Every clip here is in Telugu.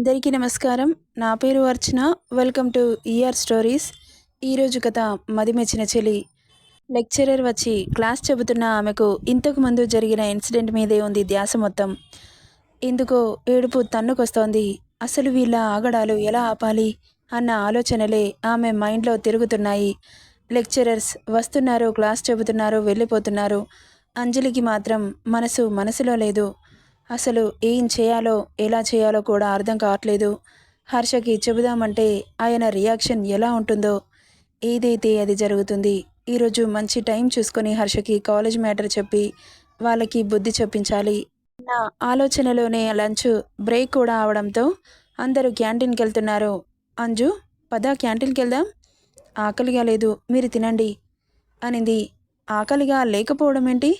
అందరికీ నమస్కారం. నా పేరు Archana. Welcome to ER stories ఈరోజు కథ మదిమెచ్చిన చెలి. లెక్చరర్ వచ్చి క్లాస్ చెబుతున్న ఆమెకు ఇంతకు ముందు జరిగిన ఇన్సిడెంట్ మీదే ఉంది ధ్యాస మొత్తం. ఎందుకో ఏడుపు తన్నుకొస్తోంది. అసలు వీళ్ళ ఆగడాలు ఎలా ఆపాలి అన్న ఆలోచనలే ఆమె మైండ్లో తిరుగుతున్నాయి. లెక్చరర్స్ వస్తున్నారు క్లాస్ చెబుతున్నారు వెళ్ళిపోతున్నారు. అంజలికి మాత్రం మనసు మనసులో లేదు. అసలు ఏం చేయాలో ఎలా చేయాలో కూడా అర్థం కావట్లేదు. హర్షకి చెబుదామంటే ఆయన రియాక్షన్ ఎలా ఉంటుందో ఏదైతే అది జరుగుతుంది ఈరోజు మంచి టైం చూసుకొని హర్షకి కాలేజ్ మ్యాటర్ చెప్పి వాళ్ళకి బుద్ధి చెప్పించాలి. నా ఆలోచనలోనే లంచ్ బ్రేక్ కూడా అవడంతో అందరూ క్యాంటీన్కి వెళ్తున్నారు. అంజు పద క్యాంటీన్కి వెళ్దాం. ఆకలిగా లేదు మీరు తినండి అనింది. ఆకలిగా లేకపోవడం ఏంటి?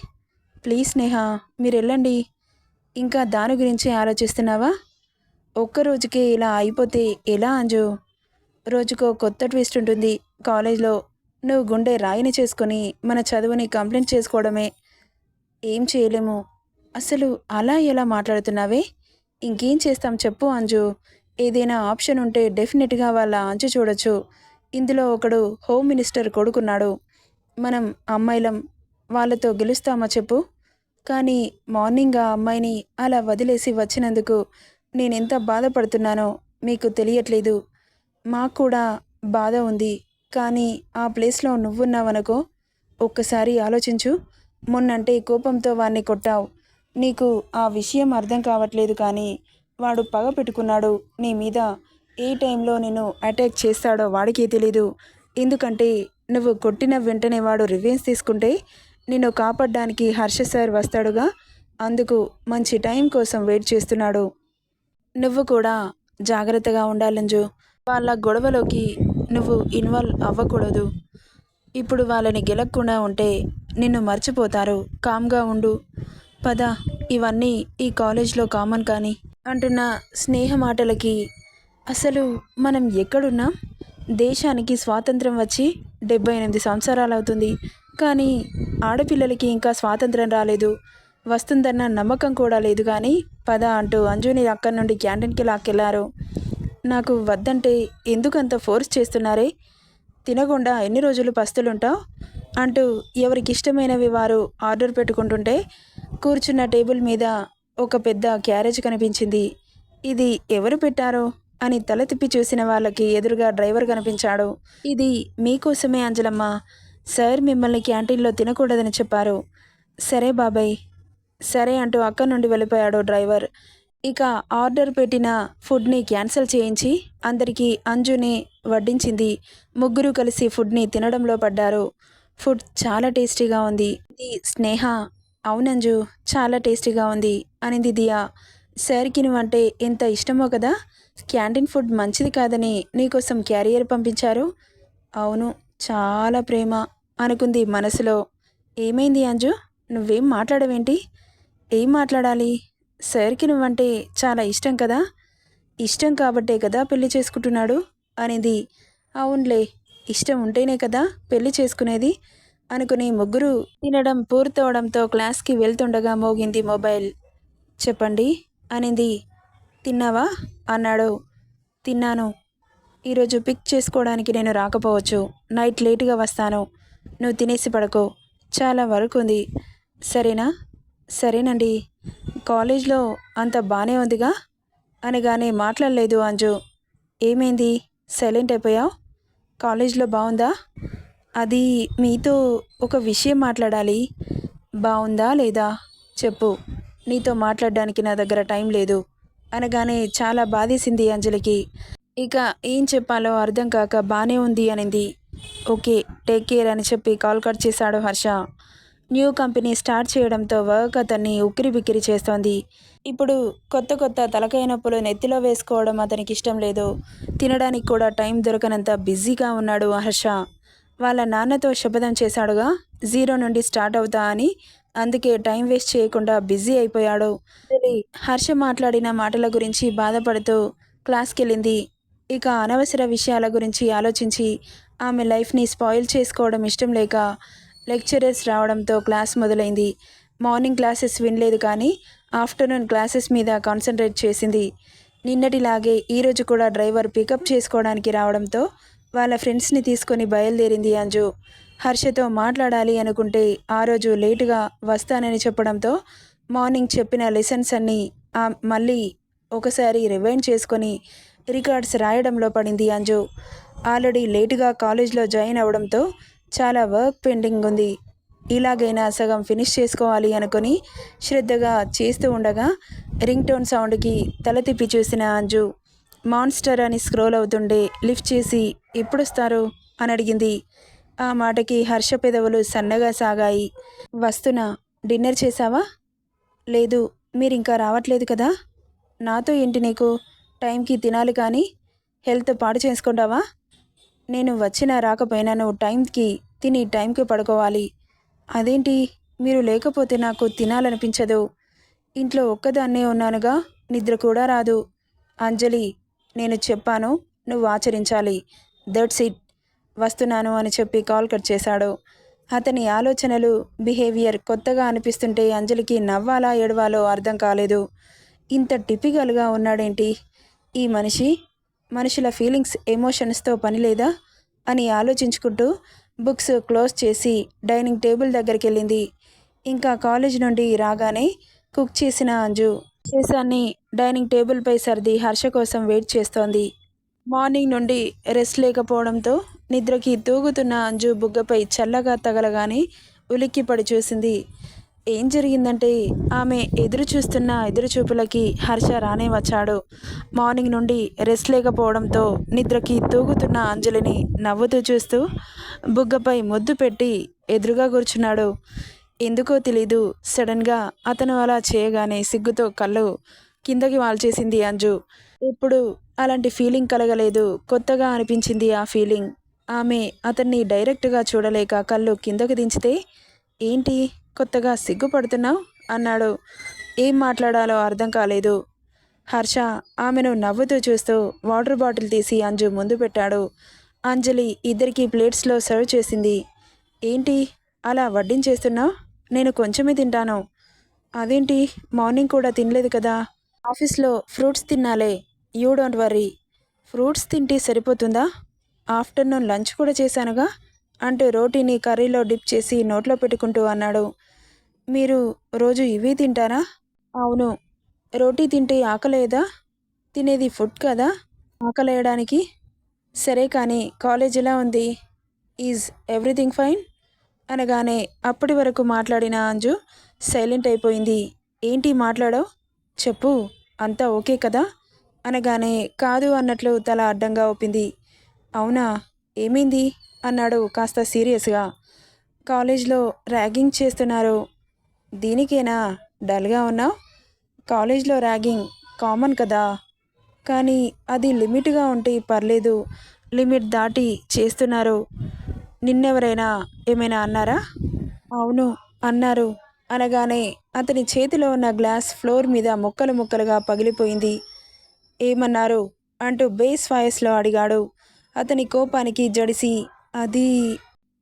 ప్లీజ్ స్నేహ మీరు వెళ్ళండి. ఇంకా దాని గురించి ఆలోచిస్తున్నావా? ఒక్కరోజుకే ఇలా అయిపోతే ఎలా అంజు? రోజుకో కొత్త ట్విస్ట్ ఉంటుంది. కాలేజ్లో నువ్వు గుండె రాయిని చేసుకొని మన చదువుని కంప్లైంట్ చేసుకోవడమే. ఏం చేయలేము. అసలు అలా ఎలా మాట్లాడుతున్నావే? ఇంకేం చేస్తాం చెప్పు అంజు. ఏదైనా ఆప్షన్ ఉంటే డెఫినెట్గా వాళ్ళ అంజు చూడొచ్చు. ఇందులో ఒకడు హోమ్ మినిస్టర్ కొడుకున్నాడు. మనం అమ్మాయిలం. వాళ్ళతో గెలుస్తామా చెప్పు? కానీ మార్నింగ్ ఆ అమ్మాయిని అలా వదిలేసి వచ్చినందుకు నేనెంత బాధపడుతున్నానో మీకు తెలియట్లేదు. మాకు కూడా బాధ ఉంది. కానీ ఆ ప్లేస్లో నువ్వున్నావనుకో ఒక్కసారి ఆలోచించు. మొన్నంటే కోపంతో వాణ్ణి కొట్టావు. నీకు ఆ విషయం అర్థం కావట్లేదు కానీ వాడు పగ పెట్టుకున్నాడు. నీ మీద ఏ టైంలో నేను అటాక్ చేస్తాడో వాడికే తెలీదు. ఎందుకంటే నువ్వు కొట్టిన వెంటనే వాడు రివెన్స్ తీసుకుంటే నిన్ను కాపాడడానికి హర్ష సార్ వస్తాడుగా? అందుకు మంచి టైం కోసం వెయిట్ చేస్తున్నాడు. నువ్వు కూడా జాగ్రత్తగా ఉండాలంజు వాళ్ళ గొడవలోకి నువ్వు ఇన్వాల్వ్ అవ్వకూడదు. ఇప్పుడు వాళ్ళని గెలక్కుండా ఉంటే నిన్ను మర్చిపోతారు. కామ్గా ఉండు. పద ఇవన్నీ ఈ కాలేజ్లో కామన్ కానీ అంటున్న స్నేహ మాటలకి అసలు మనం ఎక్కడున్నాం? దేశానికి స్వాతంత్రం వచ్చి డెబ్బై ఎనిమిది సంవత్సరాలు అవుతుంది కానీ ఆడపిల్లలకి ఇంకా స్వాతంత్రం రాలేదు. వస్తుందన్న నమ్మకం కూడా లేదు కానీ పద అంటూ అంజుని అక్కడి నుండి క్యాంటీన్కి లాక్కెళ్ళారు. నాకు వద్దంటే ఎందుకంత ఫోర్స్ చేస్తున్నారే? తినకుండా ఎన్ని రోజులు పస్తులుంటావు? అంటూ ఎవరికి ఇష్టమైనవి వారు ఆర్డర్ పెట్టుకుంటుంటే కూర్చున్న టేబుల్ మీద ఒక పెద్ద క్యారేజ్ కనిపించింది. ఇది ఎవరు పెట్టారో? అని తల తిప్పి చూసిన వాళ్ళకి ఎదురుగా డ్రైవర్ కనిపించాడు. ఇది మీకోసమే అంజలమ్మ. సార్ మిమ్మల్ని క్యాంటీన్లో తినకూడదని చెప్పారు. సరే బాబాయ్. సరే అంటూ అక్కడి నుండి వెళ్ళిపోయాడు డ్రైవర్. ఇక ఆర్డర్ పెట్టిన ఫుడ్ని క్యాన్సిల్ చేయించి అందరికీ అంజుని వడ్డించింది. ముగ్గురు కలిసి ఫుడ్ని తినడంలో పడ్డారు. ఫుడ్ చాలా టేస్టీగా ఉంది. స్నేహ. అవునంజు చాలా టేస్టీగా ఉంది అనింది దియా. సార్కి నువ్వంటే ఎంత ఇష్టమో కదా? క్యాంటీన్ ఫుడ్ మంచిది కాదని నీకోసం క్యారియర్ పంపించారు? అవును చాలా ప్రేమ. అనుకుంది మనసులో. ఏమైంది అంజు? నువ్వేం మాట్లాడవేంటి? ఏం మాట్లాడాలి? సార్కి నువ్వంటే చాలా ఇష్టం కదా? ఇష్టం కాబట్టే కదా పెళ్ళి చేసుకుంటున్నాడు? అనేది. అవునులే ఇష్టం ఉంటేనే కదా పెళ్ళి చేసుకునేది అనుకుని ముగ్గురు తినడం పూర్తవడంతో క్లాస్కి వెళ్తుండగా మోగింది మొబైల్. చెప్పండి అనింది. తిన్నావా? అన్నాడు. తిన్నాను. ఈరోజు పిక్ చేసుకోవడానికి నేను రాకపోవచ్చు. నైట్ లేటుగా వస్తాను. నువ్వు తినేసి పడుకో. చాలా వరకు ఉంది. సరేనా? సరేనండి. కాలేజ్లో అంత బాగానే ఉందిగా? అనగానే మాట్లాడలేదు అంజు. ఏమైంది? సైలెంట్ అయిపోయావు? కాలేజ్లో బాగుందా అది మీతో ఒక విషయం మాట్లాడాలి. బాగుందా లేదా? చెప్పు. నీతో మాట్లాడడానికి నా దగ్గర టైం లేదు. అనగానే చాలా బాధేసింది అంజలికి. ఇక ఏం చెప్పాలో అర్థం కాక బాగానే ఉంది అనింది. ఓకే టేక్ కేర్ అని చెప్పి కాల్ కట్ చేశాడు హర్ష. న్యూ కంపెనీ స్టార్ట్ చేయడంతో వర్క్ అతన్ని ఉక్కిరి బిక్కిరి చేస్తోంది. ఇప్పుడు కొత్త కొత్త తలకాయ నొప్పులు నెత్తిలో వేసుకోవడం అతనికి ఇష్టం లేదు. తినడానికి కూడా టైం దొరకనంత బిజీగా ఉన్నాడు హర్ష. వాళ్ళ నాన్నతో శపథం చేశాడుగా జీరో నుండి స్టార్ట్ అవుతా అని. అందుకే టైం వేస్ట్ చేయకుండా బిజీ అయిపోయాడు. హర్ష మాట్లాడిన మాటల గురించి బాధపడుతూ క్లాస్కి వెళ్ళింది ఇక అనవసర విషయాల గురించి ఆలోచించి ఆమె లైఫ్ని స్పాయిల్ చేసుకోవడం ఇష్టం లేక లెక్చరర్స్ రావడంతో క్లాస్ మొదలైంది. మార్నింగ్ క్లాసెస్ వినలేదు కానీ ఆఫ్టర్నూన్ క్లాసెస్ మీద కాన్సన్ట్రేట్ చేసింది. నిన్నటిలాగే ఈరోజు కూడా డ్రైవర్ పికప్ చేసుకోవడానికి రావడంతో వాళ్ళ ఫ్రెండ్స్ని తీసుకొని బయలుదేరింది అంజు. హర్షతో మాట్లాడాలి అనుకుంటే ఆ రోజు లేటుగా వస్తానని చెప్పడంతో మార్నింగ్ చెప్పిన లెసన్స్ అన్నీ ఆ మళ్ళీ ఒకసారి రివైండ్ చేసుకొని రికార్డ్స్ రాయడంలో పడింది అంజు. ఆల్రెడీ లేటుగా కాలేజ్లో జాయిన్ అవ్వడంతో చాలా వర్క్ పెండింగ్ ఉంది. ఇలాగైనా సగం ఫినిష్ చేసుకోవాలి అనుకుని శ్రద్ధగా చేస్తూ ఉండగా రింగ్ టోన్ సౌండ్కి తల తిప్పి చూసిన అంజు మాన్స్టర్ అని స్క్రోల్ అవుతుండే లిఫ్ట్ చేసి ఎప్పుడొస్తారు? అని అడిగింది. ఆ మాటకి హర్ష పెదవులు సన్నగా సాగాయి. వస్తున్నా డిన్నర్ చేసావా లేదు మీరు ఇంకా రావట్లేదు కదా. నాతో ఏంటి నీకు? టైంకి తినాలి కానీ హెల్త్ పాడు చేసుకుంటావా? నేను వచ్చినా రాకపోయినా నువ్వు టైంకి తిని టైంకి పడుకోవాలి. అదేంటి? మీరు లేకపోతే నాకు తినాలనిపించదు. ఇంట్లో ఒక్కదాన్నే ఉన్నానుగా నిద్ర కూడా రాదు. అంజలి నేను చెప్పాను నువ్వు ఆచరించాలి. దట్స్ ఇట్ వస్తున్నాను అని చెప్పి కాల్ కట్ చేశాడు. అతని ఆలోచనలు బిహేవియర్ కొత్తగా అనిపిస్తుంటే అంజలికి నవ్వాలా ఏడవాలో అర్థం కాలేదు. ఇంత టిపికల్గా ఉన్నాడేంటి? ఈ మనిషి మనుషుల ఫీలింగ్స్ ఎమోషన్స్తో పని లేదా? అని ఆలోచించుకుంటూ బుక్స్ క్లోజ్ చేసి డైనింగ్ టేబుల్ దగ్గరికి వెళ్ళింది. ఇంకా కాలేజ్ నుండి రాగానే కుక్ చేసిన అంజు శేషాన్ని డైనింగ్ టేబుల్పై సర్ది హర్ష కోసం వెయిట్ చేస్తోంది. మార్నింగ్ నుండి రెస్ట్ లేకపోవడంతో నిద్రకి తూగుతున్న అంజు బుగ్గపై చల్లగా తగలగానే ఉలిక్కిపడి చూసింది. ఏం జరిగిందంటే ఆమె ఎదురు చూస్తున్న ఎదురుచూపులకి హర్ష రానే వచ్చాడు. మార్నింగ్ నుండి రెస్ట్ లేకపోవడంతో నిద్రకి తూగుతున్న అంజలిని నవ్వుతూ చూస్తూ బుగ్గపై ముద్దు పెట్టి ఎదురుగా కూర్చున్నాడు. ఎందుకో తెలీదు సడన్గా అతను అలా చేయగానే సిగ్గుతో కళ్ళు కిందకి వాల్చేసింది అంజు. ఇప్పుడు అలాంటి ఫీలింగ్ కలగలేదు కొత్తగా అనిపించింది ఆ ఫీలింగ్. ఆమె అతన్ని డైరెక్ట్గా చూడలేక కళ్ళు కిందకి దించితే ఏంటి? కొత్తగా సిగ్గుపడుతున్నావు? అన్నాడు. ఏం మాట్లాడాలో అర్థం కాలేదు. హర్ష ఆమెను నవ్వుతూ చూస్తూ వాటర్ బాటిల్ తీసి అంజు ముందు పెట్టాడు. అంజలి ఇద్దరికి ప్లేట్స్లో సర్వ్ చేసింది. ఏంటి? అలా వడ్డించేస్తున్నావు నేను కొంచెమే తింటాను. అదేంటి? మార్నింగ్ కూడా తినలేదు కదా? ఆఫీస్లో ఫ్రూట్స్ తినాలే యూ డోంట్ వర్రీ ఫ్రూట్స్ తింటే సరిపోతుందా? ఆఫ్టర్నూన్ లంచ్ కూడా చేశానుగా? అంటూ రోటీని కర్రీలో డిప్ చేసి నోట్లో పెట్టుకుంటూ అన్నాడు. మీరు రోజు ఇవి తింటారా? అవును. రోటీ తింటే ఆకలేదా? తినేది ఫుడ్ కదా? ఆకలేయడానికి? సరే కానీ కాలేజ్ ఎలా ఉంది? Is everything fine? అనగానే అప్పటి వరకు మాట్లాడిన అంజు సైలెంట్ అయిపోయింది. ఏంటి మాట్లాడో చెప్పు అంతా ఓకే కదా? అనగానే కాదు అన్నట్లు తల అడ్డంగా ఒప్పింది అవునా? ఏమైంది? అన్నాడు కాస్త సీరియస్గా. కాలేజ్లో ర్యాగింగ్ చేస్తున్నారు. దీనికేనా? డల్గా ఉన్నావు? కాలేజ్లో ర్యాగింగ్ కామన్ కదా. కానీ అది లిమిట్గా ఉంటే పర్లేదు. లిమిట్ దాటి చేస్తున్నారు. నిన్నెవరైనా ఏమైనా అన్నారా? అవును అన్నారు. అనగానే అతని చేతిలో ఉన్న గ్లాస్ ఫ్లోర్ మీద ముక్కలు ముక్కలుగా పగిలిపోయింది. ఏమన్నారు? అంటూ బేస్ వాయిస్లో అడిగాడు. అతని కోపానికి జడిసి అది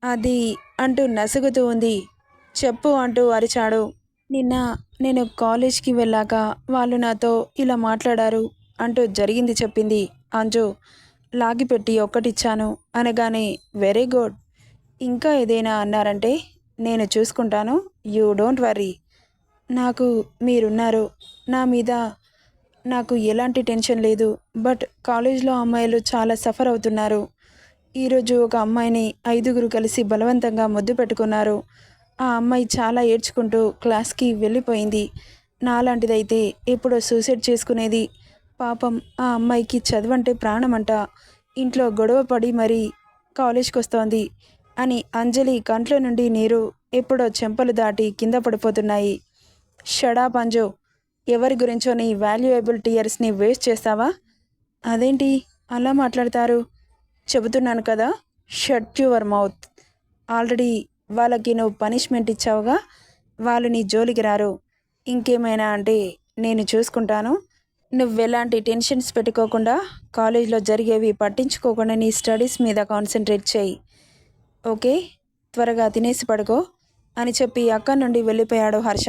అది అంటూ నసుగుతూ ఉంది. చెప్పు అంటూ అరిచాడు. నిన్న నేను కాలేజ్కి వెళ్ళాక వాళ్ళు నాతో ఇలా మాట్లాడారు అంటూ జరిగింది చెప్పింది. అంజు లాగిపెట్టి ఒక్కటిచ్చాను అనగానే వెరీ గుడ్. ఇంకా ఏదైనా అన్నారంటే నేను చూసుకుంటాను. యూ డోంట్ వర్రీ నాకు మీరున్నారు. నా మీద నాకు ఎలాంటి టెన్షన్ లేదు బట్ కాలేజ్లో అమ్మాయిలు చాలా సఫర్ అవుతున్నారు. ఈరోజు ఒక అమ్మాయిని ఐదుగురు కలిసి బలవంతంగా ముద్దు పెట్టుకున్నారు. ఆ అమ్మాయి చాలా ఏడ్చుకుంటూ క్లాస్కి వెళ్ళిపోయింది. నాలాంటిదైతే ఎప్పుడో సూసైడ్ చేసుకునేది. పాపం ఆ అమ్మాయికి చదవంటే ప్రాణమంట. ఇంట్లో గొడవ పడి మరీ కాలేజ్కి వస్తోంది అని అంజలి కంట్లో నుండి నీరు ఎప్పుడో చెంపలు దాటి కింద పడిపోతున్నాయి. షడా పంజో ఎవరి గురించో నీ వాల్యుయబుల్ టీయర్స్ని వేస్ట్ చేస్తావా? అదేంటి? అలా మాట్లాడతారు. చెబుతున్నాను కదా షట్ యువర్ మౌత్ ఆల్రెడీ వాళ్ళకి నువ్వు పనిష్మెంట్ ఇచ్చావుగా వాళ్ళు నీ జోలికి రారు. ఇంకేమైనా అంటే నేను చూసుకుంటాను. నువ్వెలాంటి టెన్షన్స్ పెట్టుకోకుండా కాలేజ్లో జరిగేవి పట్టించుకోకుండా నీ స్టడీస్ మీద కాన్సన్ట్రేట్ చేయి. ఓకే త్వరగా తినేసి పడుకో అని చెప్పి అక్కడి నుండి వెళ్ళిపోయాడు హర్ష.